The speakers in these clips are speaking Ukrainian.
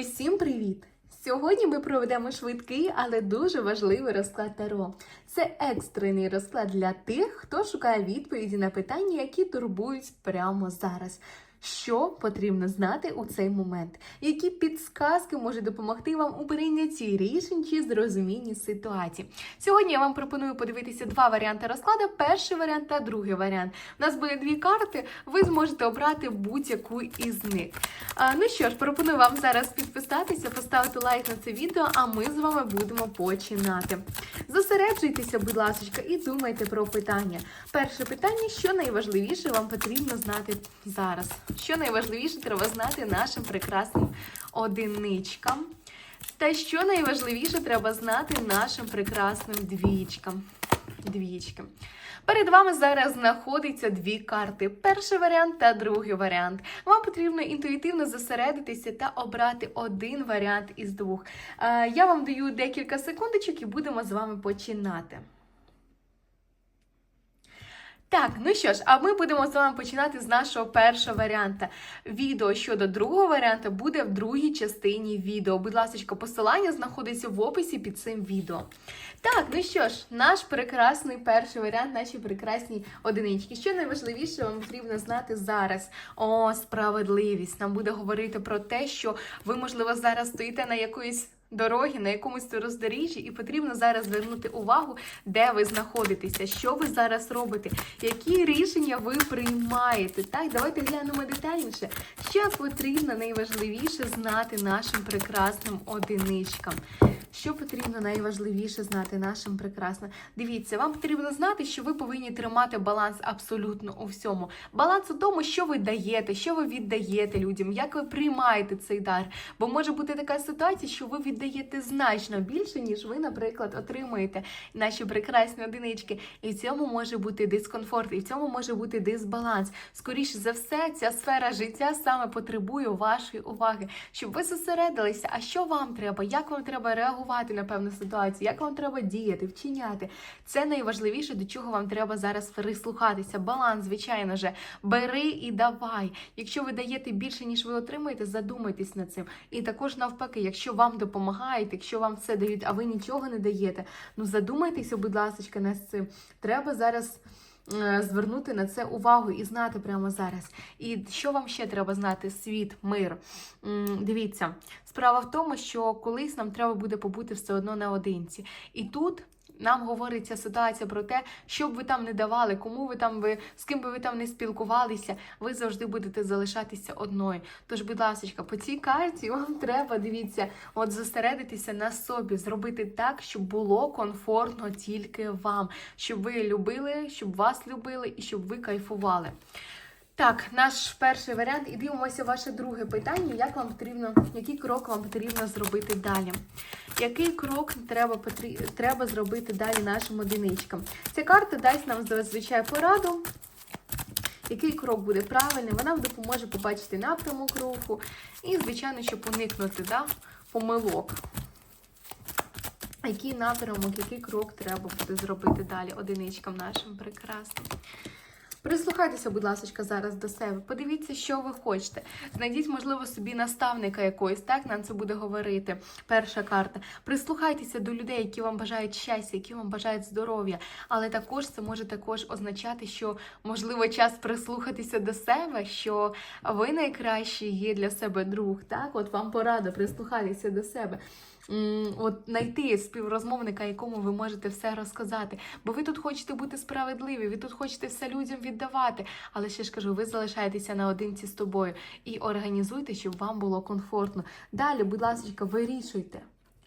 Усім привіт! Сьогодні ми проведемо швидкий, але дуже важливий розклад Таро. Це екстрений розклад для тих, хто шукає відповіді на питання, які турбують прямо зараз. Що потрібно знати у цей момент? Які підсказки можуть допомогти вам у прийнятті рішень чи зрозумінні ситуації? Сьогодні я вам пропоную подивитися два варіанти розкладу: перший варіант та другий варіант. У нас буде дві карти. Ви зможете обрати будь-яку із них. А, ну що ж, пропоную вам зараз підписатися, поставити лайк на це відео, а ми з вами будемо починати. Зосереджуйтеся, будь ласка, і думайте про питання. Перше питання: що найважливіше вам потрібно знати зараз? Що найважливіше треба знати нашим прекрасним одиничкам? Та що найважливіше треба знати нашим прекрасним двічкам? Двічкам. Перед вами зараз знаходиться дві карти: перший варіант та другий варіант. Вам потрібно інтуїтивно зосередитися та обрати один варіант із двох. Е, Я вам даю декілька секундочок і будемо з вами починати. Так, ну що ж, а ми будемо з вами починати з нашого першого варіанта. Відео щодо другого варіанта буде в другій частині відео. Будь ласка, посилання знаходиться в описі під цим відео. Так, ну що ж, наш прекрасний перший варіант, наші прекрасні одинички. Що найважливіше вам потрібно знати зараз? О, справедливість. Нам буде говорити про те, що ви, можливо, зараз стоїте на якоїсь дороги, на якомусь роздоріжжі, і потрібно зараз звернути увагу, де ви знаходитеся, що ви зараз робите, які рішення ви приймаєте. Так, давайте глянемо детальніше, що потрібно найважливіше знати нашим прекрасним одиничкам. Що потрібно найважливіше знати нашим прекрасним? Дивіться, вам потрібно знати, що ви повинні тримати баланс абсолютно у всьому. Баланс у тому, що ви даєте, що ви віддаєте людям, як ви приймаєте цей дар. Бо може бути така ситуація, що ви віддаєте значно більше, ніж ви, наприклад, отримуєте наші прекрасні одинички. І в цьому може бути дискомфорт, і в цьому може бути дисбаланс. Скоріше за все, ця сфера життя саме потребує вашої уваги, щоб ви зосередилися, а що вам треба, як вам треба реагувати на певну ситуацію, як вам треба діяти, вчиняти. Це найважливіше, до чого вам треба зараз прислухатися. Баланс, звичайно же, бери і давай. Якщо ви даєте більше, ніж ви отримуєте, задумайтесь над цим. І також навпаки, якщо вам допомагають, якщо вам все дають, а ви нічого не даєте, ну задумайтеся, будь ласка, над цим. Треба зараз. е, Звернути на це увагу і знати прямо зараз. І що вам ще треба знати? Світ, мир. Дивіться, справа в тому, що колись нам треба буде побути все одно наодинці. І тут нам говориться ситуація про те, що б ви там не давали, кому ви там ви з ким би ви там не спілкувалися, ви завжди будете залишатися одною. Тож, будь ласка, по цій карті вам треба дивіться, от зосередитися на собі, зробити так, щоб було комфортно тільки вам, щоб ви любили, щоб вас любили і щоб ви кайфували. Так, наш перший варіант. І дивимося ваше друге питання. Як вам потрібно, який крок вам потрібно зробити далі? Який крок треба, треба зробити далі нашим одиничкам? Ця карта дасть нам зазвичай пораду. Який крок буде правильним, вона допоможе побачити напрямок руху і, звичайно, щоб уникнути да, помилок. Який напрямок, який крок треба буде зробити далі одиничкам нашим прекрасним? Прислухайтеся, будь ласка, зараз до себе. Подивіться, що ви хочете. Знайдіть, можливо, собі наставника якоїсь, так нам це буде говорити. Перша карта. Прислухайтеся до людей, які вам бажають щастя, які вам бажають здоров'я. Але також це може також означати, що можливо час прислухатися до себе, що ви найкращий є для себе друг. Так, от вам порада прислухатися до себе. От знайти співрозмовника, якому ви можете все розказати. Бо ви тут хочете бути справедливі, ви тут хочете все людям віддавати. Але ще ж кажу, ви залишаєтеся наодинці з тобою і організуйте, щоб вам було комфортно. Далі, будь ласка, вирішуйте.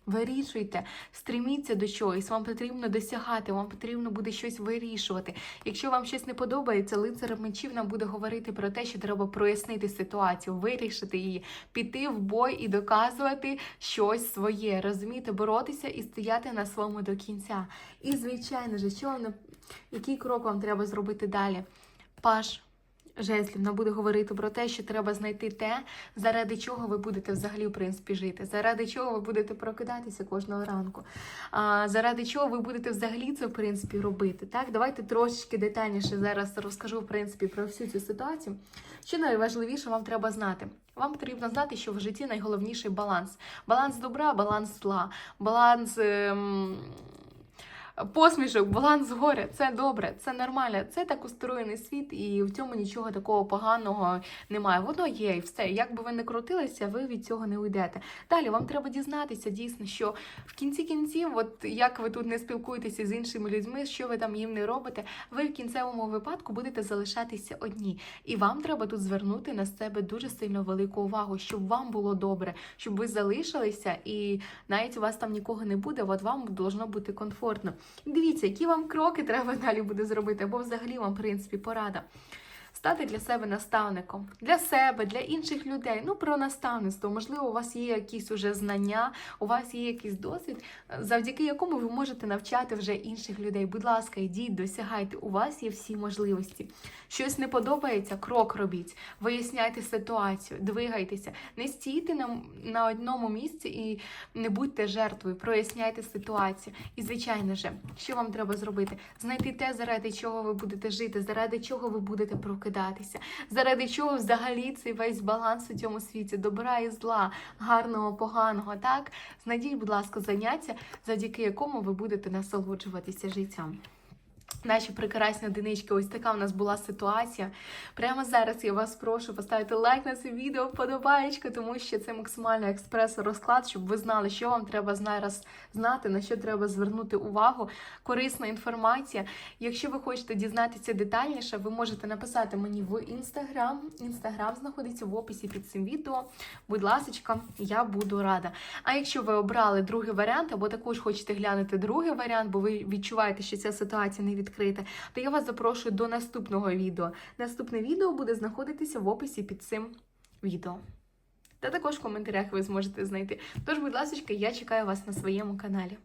Вирішуйте, стріміться до чогось, вам потрібно досягати, вам потрібно буде щось вирішувати. Якщо вам щось не подобається, лицар мечів нам буде говорити про те, що треба прояснити ситуацію, вирішити її, піти в бой і доказувати щось своє, розумієте, боротися і стояти на своєму до кінця. І, звичайно ж, що вам який крок вам треба зробити далі? Паш жезлів буде говорити про те, що треба знайти те, заради чого ви будете взагалі в принципі жити, заради чого ви будете прокидатися кожного ранку, а, заради чого ви будете взагалі це в принципі робити. Так, давайте трошечки детальніше зараз розкажу в принципі про всю цю ситуацію. Що найважливіше вам треба знати? Вам потрібно знати, що в житті найголовніший баланс. Баланс добра, баланс зла, баланс. Ем... Посмішок, баланс горя, це добре, це нормально. Це так устроєний світ, і в цьому нічого такого поганого немає. Воно є і все. Як би ви не крутилися, ви від цього не уйдете. Далі вам треба дізнатися дійсно, що в кінці кінців, от як ви тут не спілкуєтеся з іншими людьми, що ви там їм не робите, ви в кінцевому випадку будете залишатися одні. І вам треба тут звернути на себе дуже сильно велику увагу, щоб вам було добре, щоб ви залишилися, і навіть у вас там нікого не буде, от вам должно бути комфортно. Дивіться, які вам кроки треба далі буде зробити, або взагалі вам, в принципі, порада. Стати для себе наставником, для себе, для інших людей. Ну, про наставництво. Можливо, у вас є якісь уже знання, у вас є якийсь досвід, завдяки якому ви можете навчати вже інших людей. Будь ласка, йдіть, досягайте. У вас є всі можливості. Щось не подобається, крок робіть, виясняйте ситуацію, двигайтеся, не стійте на, на одному місці і не будьте жертвою, проясняйте ситуацію. І, звичайно ж, що вам треба зробити? Знайти те, заради чого ви будете жити, заради чого ви будете прокидатися, заради чого взагалі цей весь баланс у цьому світі, добра і зла, гарного, поганого. Так, знайдіть, будь ласка, заняття, завдяки якому ви будете насолоджуватися життям. Наші прекрасні одинички, ось така в нас була ситуація. Прямо зараз я вас прошу поставити лайк на це відео, вподобаєчку, тому що це максимально експрес-розклад, щоб ви знали, що вам треба зараз знати, на що треба звернути увагу. Корисна інформація. Якщо ви хочете дізнатися детальніше, ви можете написати мені в інстаграм. Інстаграм знаходиться в описі під цим відео. Будь ласка, я буду рада. А якщо ви обрали другий варіант, або також хочете глянути другий варіант, бо ви відчуваєте, що ця ситуація не відкрита, то я вас запрошую до наступного відео. Наступне відео буде знаходитися в описі під цим відео. Та також в коментарях ви зможете знайти. Тож, будь ласка, я чекаю вас на своєму каналі.